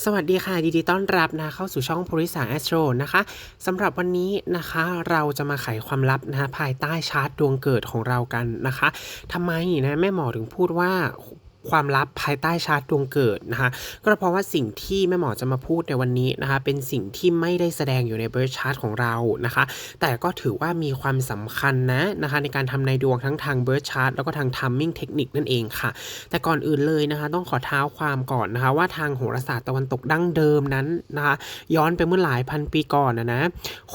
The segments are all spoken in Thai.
สวัสดีค่ะดีดีต้อนรับนะเข้าสู่ช่องภูริสาแอสโตรนะคะสำหรับวันนี้นะคะเราจะมาไขความลับนะภายใต้ชาร์ตดวงเกิดของเรากันนะคะทำไมนะแม่หมอถึงพูดว่า ความลับภายใต้ชาร์ตดวงเกิดนะคะก็เพราะว่าสิ่งที่แม่หมอจะมาพูดในวันนี้นะคะเป็นสิ่งที่ไม่ได้แสดงอยู่ในเบิร์ชาร์ตของเรานะคะ แต่ก็ถือว่ามีความสำคัญนะนะคะในการทำในดวงทั้งทางเบิร์ชาร์ตแล้วก็ทางทัมมิ่งเทคนิคนั่นเองค่ะ แต่ก่อนอื่นเลยนะคะ ต้องขอเท้าความก่อนนะคะ ว่าทางโหราศาสตร์ตะวันตกดั้งเดิมนั้นนะคะย้อนไปเมื่อหลายพันปีก่อนนะนะ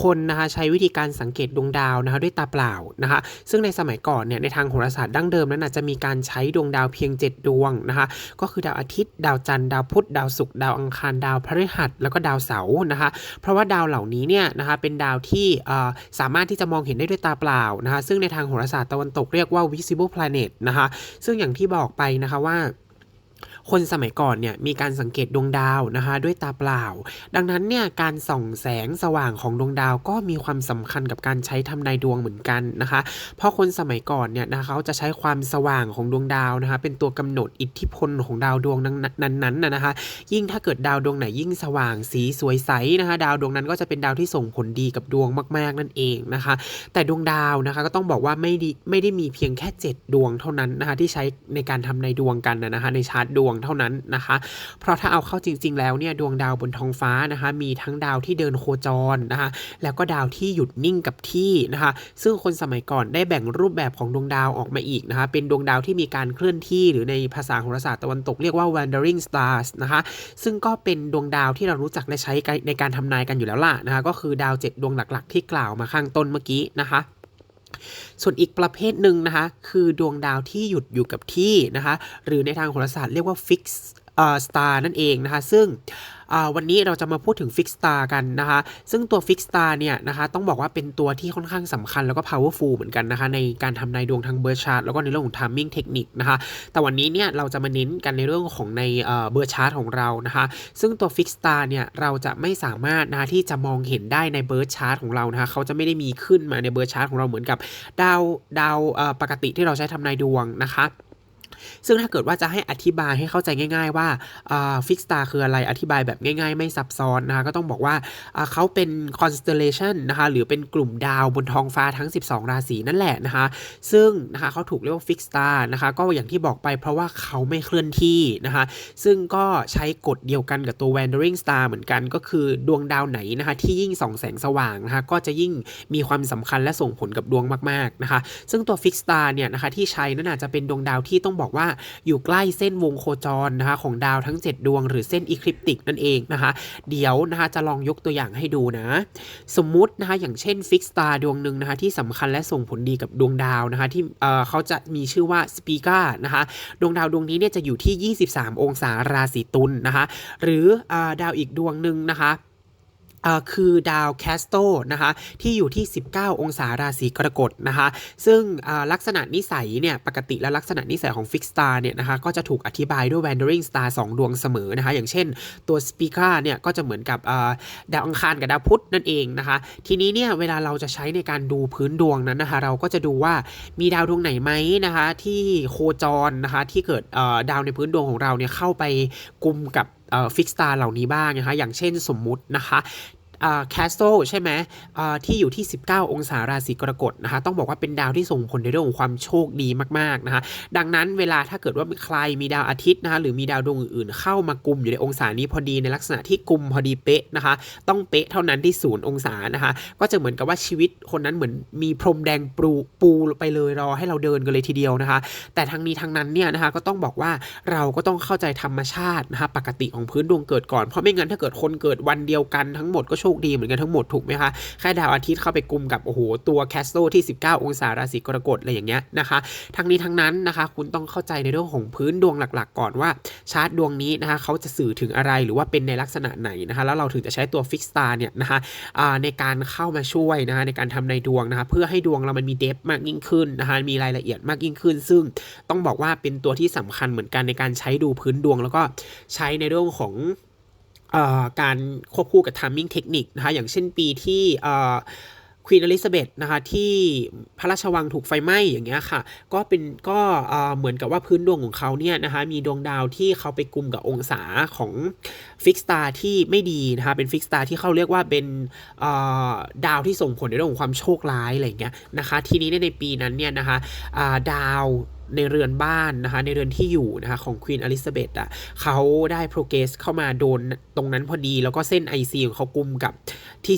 คนนะคะใช้วิธีการสังเกตดวงดาวนะคะด้วยตาเปล่านะคะ ซึ่งในสมัยก่อนเนี่ยในทางโหราศาสตร์ดั้งเดิมนั้นนะจะมีการใช้ดวงดาวเพียง 7 ดวงนะคะก็คือดาวอาทิตย์ ดาวจันทร์ดาวพุธดาวศุกร์ดาวอังคารดาวพฤหัสแล้วก็ดาวเสาร์นะคะเพราะว่าดาวเหล่านี้เนี่ยนะคะเป็นดาวที่สามารถที่จะมองเห็นได้ด้วยตาเปล่านะคะซึ่งในทางโหราศาสตร์ตะวันตกเรียกว่า visible planet นะคะซึ่งอย่างที่บอกไปนะคะว่า คนสมัยก่อนเนี่ยมีการสังเกตดวงดาวนะคะด้วยตาเปล่า ดังนั้นเนี่ยการส่องแสงสว่างของดวงดาวก็มีความสำคัญกับการใช้ทำนายดวงเหมือนกันนะคะ เพราะคนสมัยก่อนเนี่ยนะคะเขาจะใช้ความสว่างของดวงดาวนะคะเป็นตัวกำหนดอิทธิพลของดาวดวงนั้นๆนะนะคะ ยิ่งถ้าเกิดดาวดวงไหนยิ่งสว่างสีสวยใสนะคะ ดาวดวงนั้นก็จะเป็นดาวที่ส่งผลดีกับดวงมาก ๆนั่นเองนะคะ แต่ดวงดาวนะคะก็ต้องบอกว่าไม่ดีไม่ได้มีเพียงแค่ 7 ดวงเท่านั้นนะคะที่ใช้ในการทำในดวงกันนะคะในชาร์ตดวงเท่านั้นนะคะ เพราะถ้าเอาเข้าจริง ๆ แล้วเนี่ยดวงดาวบนท้องฟ้านะคะมีทั้งดาวที่เดินโคจรนะคะแล้วก็ดาวที่หยุดนิ่งกับที่นะคะซึ่งคนสมัยก่อนได้แบ่งรูปแบบของดวงดาวออกมาอีกนะคะเป็นดวงดาวที่มีการเคลื่อนที่หรือในภาษาโหราศาสตร์ตะวันตกเรียกว่า wandering stars นะคะซึ่งก็เป็นดวงดาวที่เรารู้จักและใช้ในการทำนายกันอยู่แล้วล่ะนะคะก็คือดาว 7 ดวงหลักๆ ที่กล่าวมาข้างต้นเมื่อกี้นะคะ ส่วนอีกประเภทหนึ่งนะคะ คือดวงดาวที่หยุดอยู่กับที่นะคะ หรือในทางโหราศาสตร์เรียกว่า fix เอ่อ star นั่นเองนะคะ ซึ่ง วันนี้เราจะมาพูดถึง Fix Star กันนะคะ ซึ่งตัว Fix Star เนี่ยนะคะต้องบอกว่าเป็นตัวที่ค่อนข้างสำคัญแล้วก็ powerful เหมือนกันนะคะ ในการทำนายดวงทางเบอร์ชาร์ตแล้วก็ในเรื่องของ timing เทคนิคนะคะ แต่วันนี้เนี่ยเราจะมาเน้นกันในเรื่องของในเบอร์ชาร์ตของเรานะคะ ซึ่งตัว Fix Star เนี่ยเราจะไม่สามารถนะะที่จะมองเห็นได้ในเบอร์ชาร์ตของเรานะคะเขาจะไม่ได้มีขึ้นมาในเบอร์ชาร์ตของเราเหมือนกับดาวดาวปกติที่เราใช้ทำนายดวงนะคะ ซึ่งถ้าเกิดว่าจะให้อธิบายให้เข้าใจง่าย ๆ ว่าฟิกสตาร์คืออะไรอธิบายแบบง่าย ๆ ไม่ซับซ้อนนะคะก็ต้องบอกว่าเขาเป็น constellation นะคะหรือเป็นกลุ่มดาวบนท้องฟ้าทั้ง 12 ราศีนั่นแหละนะคะซึ่งนะคะเขาถูกเรียกว่าฟิกสตาร์นะคะก็อย่างที่บอกไปเพราะว่าเขาไม่เคลื่อนที่นะคะซึ่งก็ใช้กฎเดียวกันกับตัว wandering star เหมือนกันก็คือดวงดาวไหนนะคะที่ยิ่งส่องแสงสว่างนะคะก็จะยิ่งมีความสำคัญและส่งผลกับดวงมากๆนะคะซึ่งตัว Fix Star เนี่ยนะคะที่ใช้นั่นอาจจะเป็นดวงดาวที่ต้องบอกว่าอยู่ใกล้เส้นวงโคจรนะคะของดาวทั้ง 7 ดวง หรือเส้นอีคลิปติกนั่นเองนะคะ เดี๋ยวนะคะจะลองยกตัวอย่างให้ดูนะ สมมุตินะคะอย่างเช่น Fix Star ดวงหนึ่งนะคะที่สำคัญและส่งผลดีกับดวงดาวนะคะที่เเขาจะมีชื่อว่า Spica นะคะดวงดาวดวงนี้เนี่ยจะอยู่ที่ 23 องศาราศีตุลนะคะหรืออดาวอีกดวงหนึ่งนะคะ คือดาวแคสโตนะคะที่อยู่ที่ 19 องศาราศีกรกฎนะคะซึ่งลักษณะนิสัยเนี่ยปกติแล้วลักษณะนิสัยของฟิกสตาร์เนี่ยนะคะก็จะถูกอธิบายด้วย wandering star 2 ดวงเสมอนะคะอย่างเช่นตัว Spica เนี่ยก็จะเหมือนกับดาวอังคารกับดาวพุธนั่นเองนะคะทีนี้เนี่ยเวลาเราจะใช้ในการดูพื้นดวงนั้นนะคะเราก็จะดูว่ามีดาวดวงไหนไหมนะคะที่โคจรนะคะที่เกิดดาวในพื้นดวงของเราเนี่ยเข้าไปกลุ่มกับฟิกสตาร์เหล่านี้บ้างนะคะอย่างเช่นสมมุตินะคะ แคสโตใช่ไหมที่อยู่ที่ 19 องศาราศีกรกฎนะคะต้องบอกว่าเป็นดาวที่ส่งผลในเรื่องของความโชคดีมากๆนะคะดังนั้นเวลาถ้าเกิดว่าใครมีดาวอาทิตย์นะคะหรือมีดาวดวงอื่นๆ เข้ามากลุ่มอยู่ในองศานี้พอดีในลักษณะที่กลุ่มพอดีเป๊ะนะคะต้องเป๊ะเท่านั้นที่ศูนย์องศานะคะก็จะเหมือนกับว่าชีวิตคนนั้นเหมือนมีพรมแดงปูปูไปเลยรอให้เราเดินกันเลยทีเดียวนะคะ แต่ทั้งนี้ทั้งนั้นเนี่ยนะคะก็ต้องบอกว่าเราก็ต้องเข้าใจธรรมชาตินะคะปกติของพื้นดวงเกิดก่อนเพราะไม่งั้นถ้าเกิดคนเกิดวันเดียวกันทั้งหมดก็โชคดีเหมือนกันทั้งหมดถูกไหมคะ แค่ดาวอาทิตย์เข้าไปกลุ่มกับโอ้โหตัวแคสโตที่ 19 องศาราศีกรกฎอะไรอย่างเงี้ยนะคะ ทั้งนี้ทั้งนั้นนะคะ คุณต้องเข้าใจในเรื่องของพื้นดวงหลักๆ ก่อนว่าชาร์ตดวงนี้นะคะเขาจะสื่อถึงอะไรหรือว่าเป็นในลักษณะไหนนะคะ แล้วเราถึงจะใช้ตัวฟิกสตาร์เนี่ยนะคะในการเข้ามาช่วยนะคะในการทำในดวงนะคะ เพื่อให้ดวงเรามันมีเดฟมากยิ่งขึ้นนะคะมีรายละเอียดมากยิ่งขึ้น ซึ่งต้องบอกว่าเป็นตัวที่สำคัญเหมือนกันในการใช้ดูพื้นดวง แล้วก็ใช้ในเรื่องของ การควบคู่กับ timing เทคนิคนะคะอย่างเช่นปีที่ควีนอลิซาเบธนะคะที่พระราชวังถูกไฟไหม้อย่างเงี้ยค่ะ ก็เป็นก็เหมือนกับว่าพื้นดวงของเขาเนี่ยนะคะมีดวงดาวที่เขาไปกลุ่มกับองศาของฟิกสตาร์ที่ไม่ดีนะคะเป็นฟิกสตาร์ที่เขาเรียกว่าเป็นดาวที่ส่งผลในเรื่องของความโชคร้ายอะไรเงี้ยนะคะทีนี้ในปีนั้นเนี่ยนะคะดาว ในเรือนบ้านนะคะในเรือนที่อยู่นะคะของควีนอลิซาเบธอะเขาได้โปรเกสเข้ามาโดนตรงนั้นพอดี แล้วก็เส้น IC ของเขากุมกับที่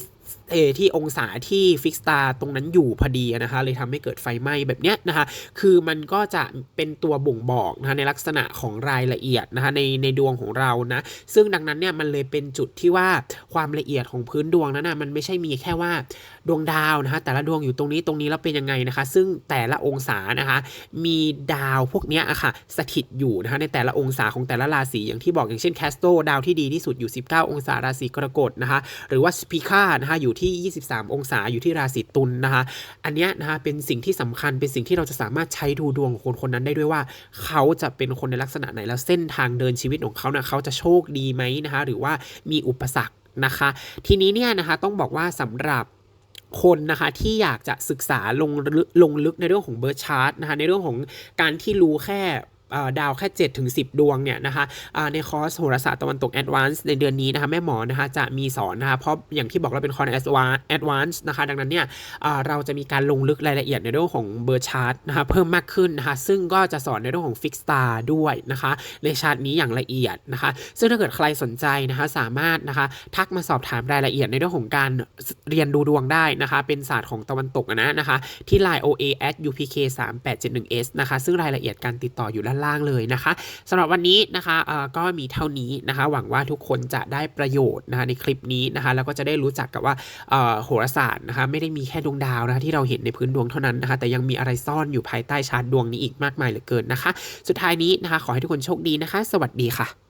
เอที่องศาที่ฟิกสตาร์ตรงนั้นอยู่พอดีนะคะเลยทำให้เกิดไฟไหม้แบบเนี้ยนะคะ คือมันก็จะเป็นตัวบ่งบอกนะคะในลักษณะของรายละเอียดนะคะในในดวงของเรานะซึ่งดังนั้นเนี่ยมันเลยเป็นจุดที่ว่าความละเอียดของพื้นดวงนั้นนะมันไม่ใช่มีแค่ว่าดวงดาวนะคะแต่ละดวงอยู่ตรงนี้ตรงนี้แล้วเป็นยังไงนะคะ ซึ่งแต่ละองศานะคะ มีดาวพวกเนี้ยอะค่ะสถิตอยู่นะคะในแต่ละองศาของแต่ละราศีอย่างที่บอกอย่างเช่นแคสโตดาวที่ดีที่สุดอยู่ 19 องศาราศีกรกฎนะคะหรือว่าสปีคานะคะอยู่ที่ 23 องศาอยู่ที่ราศีตุลนะคะอันเนี้ยนะคะเป็นสิ่งที่สำคัญเป็นสิ่งที่เราจะสามารถใช้ดูดวงของคนคนนั้นได้ด้วยว่า เขาจะเป็นคนในลักษณะไหนแล้วเส้นทางเดินชีวิตของเขานะเขาจะโชคดีไหมนะคะหรือว่ามีอุปสรรคนะคะ ทีนี้เนี่ยนะคะต้องบอกว่าสำหรับคนนะคะที่อยากจะศึกษาลงลึกลงลึกในเรื่องของเบิร์ชาร์ตนะคะในเรื่องของการที่รู้แค่ ดาวแค่ 7 ถึง 10 ดวงเนี่ยนะคะในคอร์สโหราศาสตร์ตะวันตกแอดวานซ์ในเดือนนี้นะคะแม่หมอนะคะจะมีสอนนะคะเพราะอย่างที่บอกเราเป็นคอร์สแอดวานซ์นะคะดังนั้นเนี่ยเราจะมีการลงลึกรายละเอียดในเรื่องของเบอร์ชาร์ตนะคะเพิ่มมากขึ้นนะคะซึ่งก็จะสอนในเรื่องของฟิกสตาร์ด้วยนะคะในชาร์ตนี้อย่างละเอียดนะคะซึ่งถ้าเกิดใครสนใจนะคะสามารถนะคะทักมาสอบถามรายละเอียดในเรื่องของการเรียนดูดวงได้นะคะเป็นศาสตร์ของตะวันตกนะนะคะที่ line oa at upk 3 8 7 1 s นะคะซึ่งรายละเอียดการติดต่ออยู่ด้านล่างเลยนะคะสำหรับวันนี้นะคะก็มีเท่านี้นะคะ หวังว่าทุกคนจะได้ประโยชน์นะคะในคลิปนี้นะคะ แล้วก็จะได้รู้จักกับว่าโหราศาสตร์นะคะ ไม่ได้มีแค่ดวงดาวนะคะที่เราเห็นในพื้นดวงเท่านั้นนะคะ แต่ยังมีอะไรซ่อนอยู่ภายใต้ชาร์ตดวงนี้อีกมากมายเหลือเกินนะคะ สุดท้ายนี้นะคะ ขอให้ทุกคนโชคดีนะคะ สวัสดีค่ะ